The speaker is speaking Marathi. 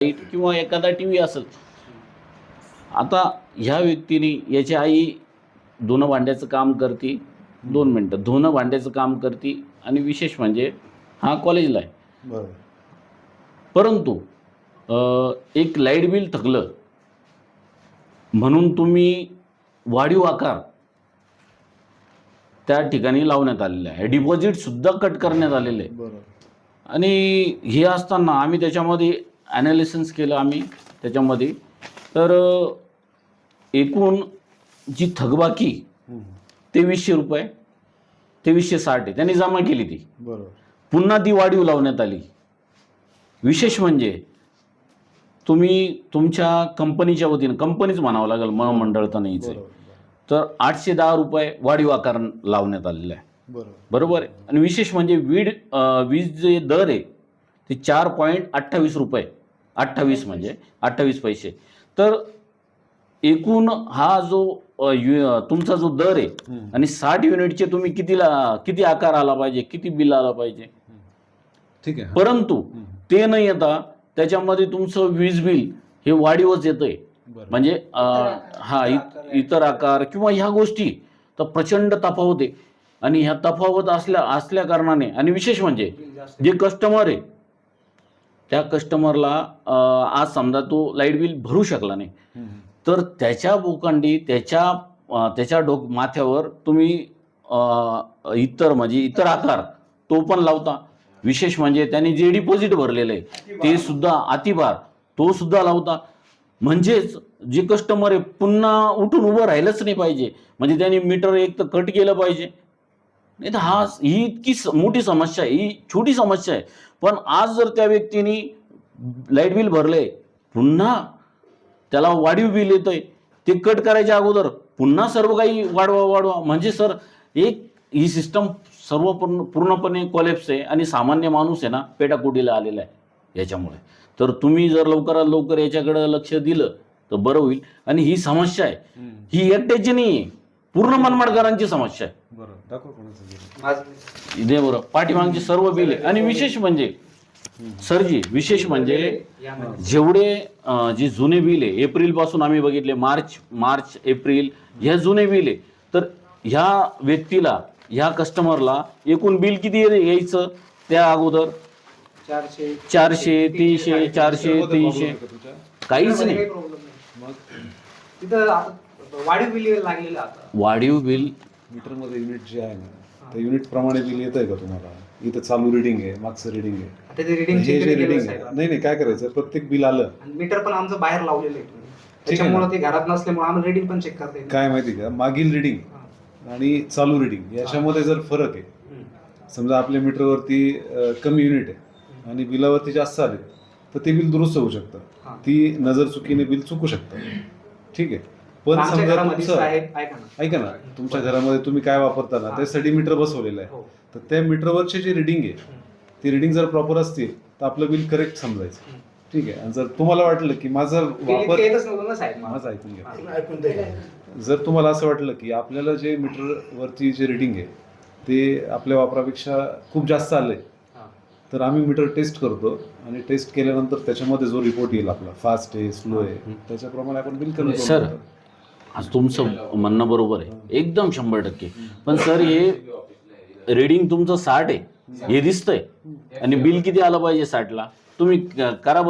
लाइट किंवा एखादा टी व्ही असेल. आता ह्या व्यक्तीने याची आई धुणं भांड्याचं काम करते दोन मिनटं धुणं भांड्याचं काम करते आणि विशेष म्हणजे हा कॉलेजला आहे परंतु अ, एक लाइट बिल थकलं म्हणून तुम्ही वाढीव आकार त्या ठिकाणी लावण्यात आलेला आहे. डिपॉझिटसुद्धा कट करण्यात आलेलं आहे. बरं आणि हे असताना आम्ही त्याच्यामध्ये ॲनालिसिस केलं आम्ही त्याच्यामध्ये. तर एकूण जी थकबाकी. तेवीसशे रुपये तेवीसशे साठ आहे. त्यांनी जमा केली ती. बरं पुन्हा ती वाढीव लावण्यात आली. विशेष म्हणजे तुम्ही तुमच्या कंपनीच्या वतीनं कंपनीच म्हणावं लागेल महामंडळ तर नाहीच. बरोबर. तर आठशे दहा रुपये वाढीव आकार लावण्यात आलेला आहे. बरं बरोबर आहे. आणि विशेष म्हणजे वीड वीज जे दर आहे ते चार पॉईंट अठ्ठावीस रुपये. अठ्ठावीस म्हणजे अठ्ठावीस पैसे. तर एकूण हा जो तुमचा जो दर आहे. आणि साठ युनिटचे तुम्ही कितीला किती आकार आला पाहिजे किती बिल आला पाहिजे? ठीक आहे परंतु. ते न येता त्याच्यामध्ये तुमचं वीज बिल हे वाढीवच येतंय. म्हणजे हा इत- इतर आकार. किंवा ह्या गोष्टी तर प्रचंड तफावत आहे. आणि ह्या तफावत असल्या असल्या कारणाने आणि विशेष म्हणजे जे कस्टमर आहे त्या कस्टमरला आज समजा तो लाइट बिल भरू शकला नाही. तर त्याच्या बोकांडी त्याच्या त्याच्या डोक माथ्यावर तुम्ही इतर म्हणजे इतर आकार तो पण लावता. विशेष म्हणजे त्यांनी जे डिपॉझिट भरलेलं आहे ते सुद्धा अतिभार. तो सुद्धा लावता. म्हणजेच जे कस्टमर आहे पुन्हा उठून उभं राहिलंच नाही पाहिजे. म्हणजे त्यांनी मीटर एक तर कट केलं पाहिजे. नाही तर हा ही इतकी मोठी समस्या आहे. ही छोटी समस्या आहे. पण आज जर त्या व्यक्तीने लाइट बिल भरले पुन्हा त्याला वाढीव बिल येतंय ते कट करायच्या अगोदर पुन्हा सर्व काही वाढवा वाढवा. म्हणजे सर एक ही सिस्टम सर्व पूर्ण पूर्णपणे कॉलेप्स आहे आणि सामान्य माणूस आहे ना पेटाकोटीला आलेला आहे याच्यामुळे. तर तुम्ही जर लवकरात लवकर याच्याकडे लक्ष दिलं तर बरं होईल. आणि ही समस्या आहे. ही एकट्याची नाही आहे पूर्ण मनमाडकरांची समस्या आहे. इथे बरं पाठीमागचे सर्व बिल आहे. आणि विशेष म्हणजे सरजी विशेष म्हणजे जेवढे अं, जे जुने बिल आहे एप्रिलपासून आम्ही बघितले मार्च मार्च एप्रिल ह्या जुने बिल आहे. तर ह्या व्यक्तीला ह्या कस्टमरला एकूण बिल किती ये- यायचं? त्या अगोदर चारशे चारशे तीनशे चारशे. तीनशे? काहीच नाही. तिथं आता वाढीव बिल लागलेलं आता. वाढीव बिल? मीटरमध्ये युनिट जे आहे ना त्या युनिट प्रमाणे बिल येत आहे का तुम्हाला? इथं चालू रिडिंग आहे मागचं रिडिंग आहे. आता ते रिडिंग हे जे रिडिंग आहे नाही नाही काय करायचं? प्रत्येक बिल आलं. आणि मीटर पण आमचं बाहेर लावलेलं आहे. आहे ना. त्याच्यामुळे ते घरात नसल्यामुळे आम्हाला रिडिंग पण चेक करता काय माहिती का? मागील रिडिंग आणि चालू रिडिंग याच्यामध्ये जर फरक आहे समजा आपल्या मीटरवरती अं, कमी युनिट आहे आणि बिलावरती जास्त आले तर ते बिल दुरुस्त होऊ शकतं. हा. ती नजर चुकीने बिल चुकू शकतं. ठीक आहे. पण समजा तुमचं ऐका ना. ऐका ना तुमच्या घरामध्ये तुम्ही काय वापरता ना. त्यासाठी मीटर बसवलेलं आहे. हो. तर त्या मीटरवरचे जे रिडिंग आहे. ती रिडिंग जर प्रॉपर असतील तर आपलं बिल करेक्ट समजायचं. ठीक आहे? आणि जर तुम्हाला वाटलं की माझा वापर. माझं ऐकून घ्या. जर तुम्हाला असं वाटलं की आपल्याला जे मीटरवरती जे रिडिंग आहे ते आपल्या वापरापेक्षा खूप जास्त आलंय हा. तर आम्ही मीटर टेस्ट करतो आणि टेस्ट केल्यानंतर त्याच्यामध्ये जो रिपोर्ट येईल आपला फास्ट आहे स्लो आहे त्याच्याप्रमाणे आपण बिल कमी सर आज तुमचं म्हणणं बरोबर आहे. एकदम शंभर टक्के. पण सर हे रेडिंग तुमचं साठ आहे. हे दिसतंय. आणि बिल किती आलं पाहिजे साठला? तुम्ही करा